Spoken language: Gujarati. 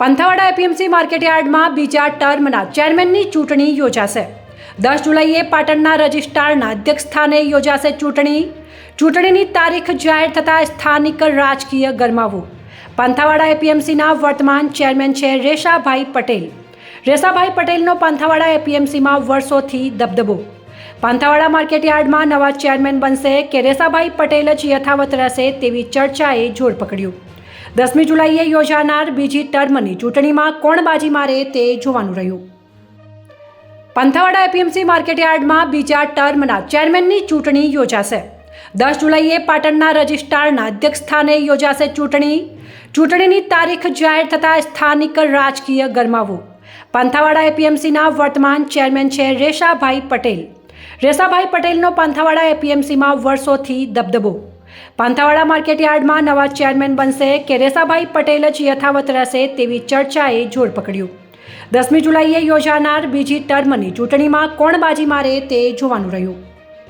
પંથાવાડા એપીએમસી માર્કેટયાર્ડમાં બીજા ટર્મના ચેરમેનની ચૂંટણી યોજાશે. દસ જુલાઈએ પાટણના રજિસ્ટ્રારના અધ્યક્ષ સ્થાને યોજાશે ચૂંટણી. ચૂંટણીની તારીખ જાહેર થતાં સ્થાનિક રાજકીય ગરમાવું. પંથાવાડા એપીએમસીના વર્તમાન ચેરમેન છે રેશાભાઈ પટેલ. રેશાભાઈ પટેલનો પંથાવાડા એપીએમસીમાં વર્ષોથી દબદબો. પાંથાવાડા માર્કેટયાર્ડમાં નવા ચેરમેન બનશે કે રેસાભાઈ પટેલ જ યથાવત રહેશે તેવી ચર્ચાએ જોર પકડ્યું. દસમી જુલાઈએ યોજાનાર બીજી ટર્મની ચૂંટણીમાં કોણ બાજી મારે તે જોવાનું રહ્યું. પંથાવાડા એપીએમસી માર્કેટયાર્ડમાં બીજા ટર્મના ચેરમેનની ચૂંટણી યોજાશે. દસ જુલાઈએ પાટણના રજિસ્ટ્રારના અધ્યક્ષ સ્થાને યોજાશે ચૂંટણી. ચૂંટણીની તારીખ જાહેર થતાં સ્થાનિક રાજકીય ગરમાવું. પાંથાવાડા એપીએમસીના વર્તમાન ચેરમેન છે રેશાભાઈ પટેલ. રેશાભાઈ પટેલનો પાંથાવાડા એપીએમસીમાં વર્ષોથી દબદબો. પાંથાવાડા માર્કેટયાર્ડમાં નવા ચેરમેન બનશે કે રેસાભાઈ પટેલ જ યથાવત રહેશે તેવી ચર્ચાએ જોર પકડ્યું. દસમી જુલાઈએ યોજાનાર બીજી ટર્મની ચૂંટણીમાં કોણ બાજી મારે તે જોવાનું રહ્યું.